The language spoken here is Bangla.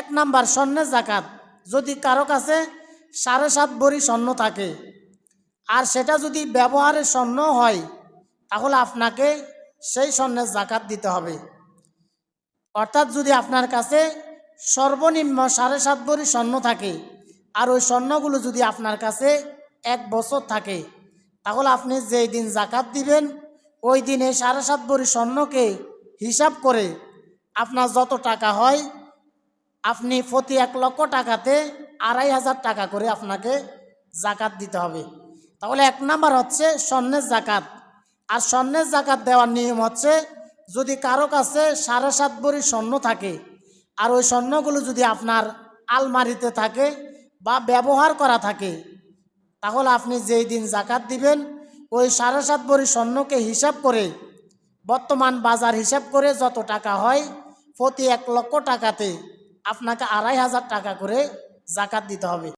এক নাম্বার স্বর্ণের জাকাত। যদি কারও কাছে সাড়ে সাত ভরি স্বর্ণ থাকে আর সেটা যদি ব্যবহারের স্বর্ণ হয়, তাহলে আপনাকে সেই স্বর্ণের জাকাত দিতে হবে। অর্থাৎ যদি আপনার কাছে সর্বনিম্ন সাড়ে সাত ভরি স্বর্ণ থাকে আর ওই স্বর্ণগুলো যদি আপনার কাছে এক বছর থাকে, তাহলে আপনি যেই দিন জাকাত দিবেন, ওই দিনে সাড়ে সাত ভরি স্বর্ণকে হিসাব করে আপনার যত টাকা হয় আপনি প্রতি এক লক্ষ টাকাতে আড়াই হাজার টাকা করে আপনাকে জাকাত দিতে হবে। তাহলে এক নাম্বার হচ্ছে স্বর্ণের জাকাত। আর স্বর্ণের জাকাত দেওয়ার নিয়ম হচ্ছে যদি কারও কাছে সাড়ে সাত ভরি স্বর্ণ থাকে, আর ওই স্বর্ণগুলো যদি আপনার আলমারিতে থাকে বা ব্যবহার করা থাকে, তাহলে আপনি যেই দিন জাকাত দিবেন, ওই সাড়ে সাত ভরি স্বর্ণকে হিসাব করে, বর্তমান বাজার হিসাব করে যত টাকা হয়, প্রতি এক লক্ষ টাকাতে আপনাকে আড়াই হাজার টাকা করে জাকাত দিতে হবে।